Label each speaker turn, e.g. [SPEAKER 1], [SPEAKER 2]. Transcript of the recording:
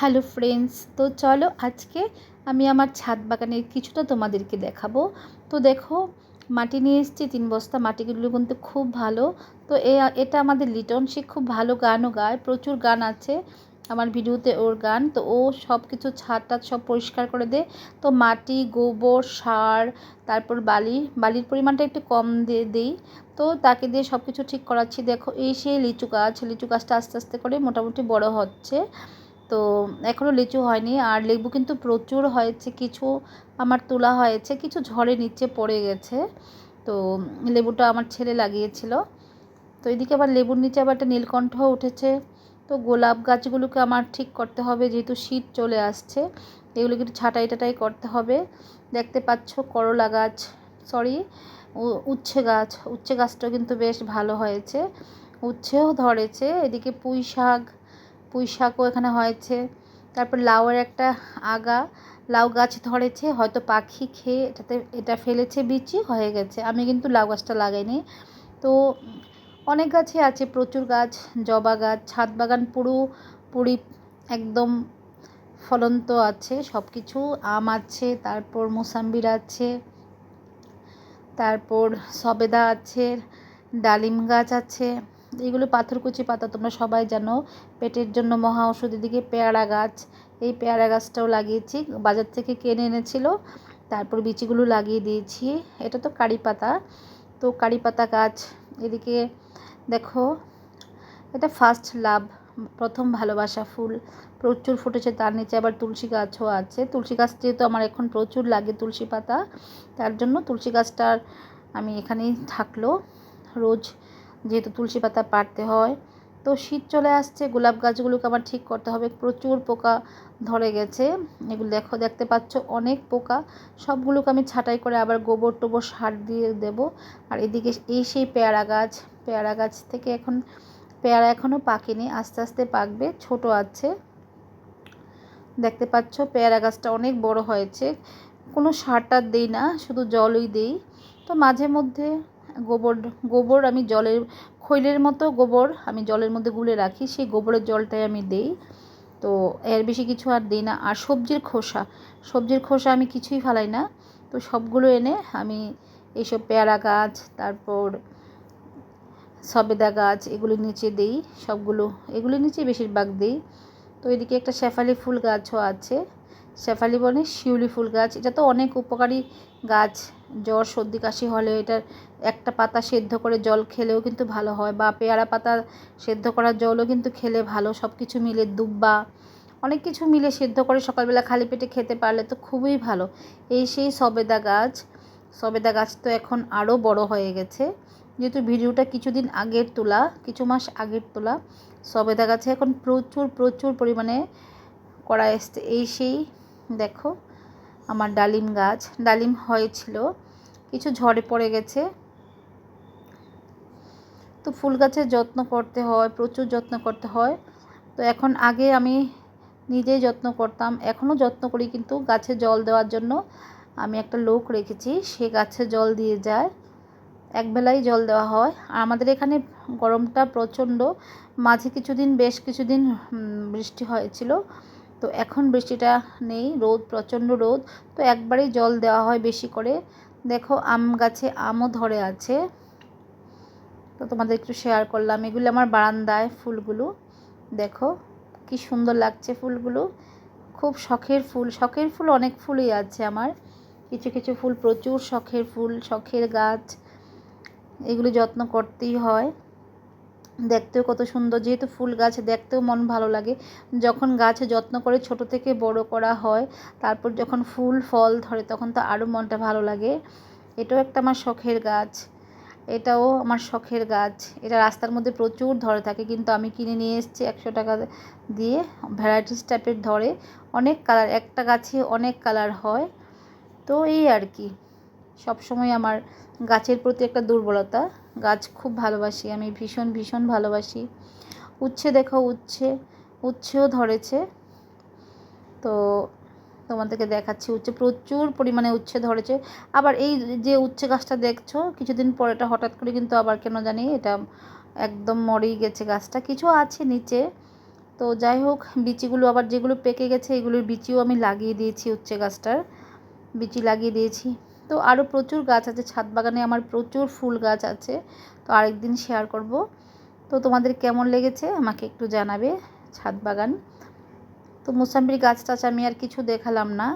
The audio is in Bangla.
[SPEAKER 1] হ্যালো ফ্রেন্ডস, তো চলো আজকে আমি আমার ছাদ বাগানের কিছুটা তোমাদেরকে দেখাবো। তো দেখো, মাটি নিয়ে এসেছি, তিন বস্তা মাটিগুলো কিন্তু খুব ভালো। তো এ, এটা আমাদের লিটন, সে খুব ভালো গানও গায়, প্রচুর গান আছে আমার ভিডিওতে ওর গান। তো ও সব কিছু ছাদ টাদ সব পরিষ্কার করে দেয়। তো মাটি, গোবর, সার, তারপর বালি, বালির পরিমাণটা একটু কম দিয়ে দিই। তো তাকে দিয়ে সব কিছু ঠিক করাচ্ছি। দেখো, এই সেই লিচু গাছ, লিচু গাছটা আস্তে আস্তে করে মোটামুটি বড় হচ্ছে। তো এখনও লিচু হয়নি। আর লেবু কিন্তু প্রচুর হয়েছে, কিছু আমার তোলা হয়েছে, কিছু ঝড়ে নিচে পড়ে গেছে। তো লেবুটা আমার ছেলে লাগিয়েছিল। তো এদিকে আবার লেবুর নিচে আবার একটা নীলকণ্ঠ উঠেছে। তো গোলাপ গাছগুলোকে আমার ঠিক করতে হবে, যেহেতু শীত চলে আসছে, এগুলো কিন্তু ছাটাই টাটাই করতে হবে। দেখতে পাচ্ছ করলা গাছ সরি উচ্ছে গাছ, উচ্ছে গাছটাও কিন্তু বেশ ভালো হয়েছে, উচ্ছেও ধরেছে। এদিকে পুঁই শাক পুঁই শাকও এখানে হয়েছে। তারপর লাউয়ের একটা আগা, লাউ গাছ ধরেছে, হয়তো পাখি খেয়ে এটাতে, এটা ফেলেছে, বিচি হয়ে গেছে। আমি কিন্তু লাউ গাছটা লাগাইনি। তো অনেক গাছই আছে, প্রচুর গাছ, জবা গাছ, ছাদ বাগান পুরো, পুরি একদম ফলন্ত আছে সব কিছু আম আছে, তারপর মোসাম্বির আছে, তারপর সবেদা আছে, ডালিম গাছ আছে। এগুলো পাথরকুচি পাতা, তোমরা সবাই জানো। পেটের জন্য মহা ওষুধ এদিকে পেয়ারা গাছ। এই পেয়ারা গাছটাও লাগিয়েছি। বাজার থেকে কিনে এনেছিল। তারপর বিচিগুলো লাগিয়ে দিয়েছি। এটা তো কারি পাতা। তো কারি পাতা গাছ, এদিকে দেখো, এটা ফার্স্ট লাভ প্রথম ভালোবাসা ফুল। প্রচুর ফুটেছে তার নিচে আবার তুলসী গাছও আছে। তুলসী গাছ যেহেতু আমার এখন প্রচুর লাগে তুলসী পাতা, তার জন্য তুলসী গাছটার আমি এখানেই থাকল। রোজ যেহেতু তুলসী পাতা পাড়তে হয়। তো শীত চলে আসছে, গোলাপ গাছগুলোকে আমার ঠিক করতে হবে। প্রচুর পোকা ধরে গেছে। এগুলো দেখো, দেখতে পাচ্ছ অনেক পোকা। সবগুলোকে আমি ছাটাই করে আবার গোবর টোবর সার দিয়ে দেব। আর এদিকে এই সেই পেয়ারা গাছ পেয়ারা গাছ থেকে এখন, পেয়ারা এখনও পাকেনি, আস্তে আস্তে পাকবে, ছোট আছে। দেখতে পাচ্ছ পেয়ারা গাছটা অনেক বড় হয়েছে। কোনো সার টার দিই না, শুধু জলই দিই। তো মাঝে মধ্যে গোবর গোবর আমি জলের, খৈলের মতো গোবর আমি জলের মধ্যে গুলে রাখি। সেই গোবরের জলটাই আমি দিই। তো এর বেশি কিছু আর দিই না। আর সবজির খোসা সবজির খোসা আমি কিছুই ফেলাই না। তো সবগুলো এনে আমি এইসব পেয়ারা গাছ, তারপর সবেদা গাছ এগুলির নিচে দিই। সবগুলো এগুলির নিচে বেশিরভাগ দিই। তো এদিকে একটা শেফালি ফুল গাছও আছে। শেফালি বনে শিউলি ফুল গাছ। এটা তো অনেক উপকারী গাছ। জ্বর, সর্দি, কাশি হলে এটার একটা পাতা সেদ্ধ করে জল খেলেও কিন্তু ভালো হয় বা পেয়ারা পাতা সেদ্ধ করার জলও কিন্তু খেলে ভালো। সব কিছু মিলে দুব্বা, অনেক কিছু মিলে সেদ্ধ করে সকালবেলা খালি পেটে খেতে পারলে তো খুবই ভালো। এই সেই সবেদা গাছ। সবেদা গাছ তো এখন আরও বড় হয়ে গেছে। যেহেতু ভিডিওটা কিছুদিন আগের তোলা, কিছু মাস আগের তোলা, সবেদা গাছে এখন প্রচুর প্রচুর পরিমাণে করা এসছে। এই সেই দেখো, আমার ডালিম গাছ। ডালিম হয়েছিল, কিছু ঝড়ে পড়ে গেছে। তো ফুল গাছের যত্ন করতে হয়, প্রচুর যত্ন করতে হয়। তো এখন আগে আমি নিজেই যত্ন করতাম, এখনও যত্ন করি, কিন্তু গাছে জল দেওয়ার জন্য আমি একটা লোক রেখেছি, সে গাছে জল দিয়ে যায়। একবেলাই জল দেওয়া হয়। আর আমাদের এখানে গরমটা প্রচণ্ড, মাঝে কিছুদিন, বেশ কিছুদিন বৃষ্টি হয়েছিল। তো এখন বৃষ্টিটা নেই, রোদ, প্রচণ্ড রোদ। তো একবারেই জল দেওয়া হয় বেশি করে। দেখো, আম গাছে আমও ধরে আছে। তো তোমাদের একটু শেয়ার করলাম। এগুলো আমার বারান্দায় ফুলগুলো। দেখো, কি সুন্দর লাগছে ফুলগুলো। খুব শখের ফুল। শখের ফুল অনেক ফুলই আছে আমার। কিছু কিছু ফুল প্রচুর শখের ফুল, শখের গাছ। এগুলো যত্ন করতেই হয়। দেখতেও কত সুন্দর। যেহেতু ফুল গাছ, দেখতেও মন ভালো লাগে। যখন গাছে যত্ন করে ছোট থেকে বড় করা হয়, তারপর যখন ফুল, ফল ধরে, তখন তো আরও মনটা ভালো লাগে। এটাও একটা আমার শখের গাছ। এটাও আমার শখের গাছ। এটা রাস্তার মধ্যে প্রচুর ধরে থাকে, কিন্তু আমি কিনে নিয়ে এসেছি একশো টাকা দিয়ে। ভ্যারাইটিস টাইপের ধরে। অনেক কালার একটা গাছে অনেক কালার হয়। তো এই আর কি। সবসময় আমার গাছের প্রতি একটা দুর্বলতা। গাছ খুব ভালোবাসি, আমি ভীষণ ভীষণ ভালোবাসি। উচ্ছে দেখো, উচ্ছে, উচ্ছেও ধরেছে। তো তোমাদেরকে দেখাচ্ছি, উচ্ছে প্রচুর পরিমাণে উচ্ছে ধরেছে। আবার এই যে উচ্ছে গাছটা দেখছ, কিছুদিন পর এটা হঠাৎ করে কিন্তু আবার কেন জানি এটা একদম মরেই গেছে গাছটা। কিছু আছে নিচে। তো যাই হোক, বিচিগুলো আবার যেগুলো পেকে গেছে, এগুলোর বিচিও আমি লাগিয়ে দিয়েছি উচ্ছে গাছটার। বিচি লাগিয়ে দিয়েছি। তো আরও প্রচুর গাছ আছে, ছাদ বাগানে আমার প্রচুর ফুল গাছ আছে। তো আরেক দিন শেয়ার করব। তো তোমাদের কেমন লেগেছে আমাকে একটু জানাবে ছাদ বাগান। তো মোসাম্বির গাছ টাছ আমি আর কিছু দেখালাম না।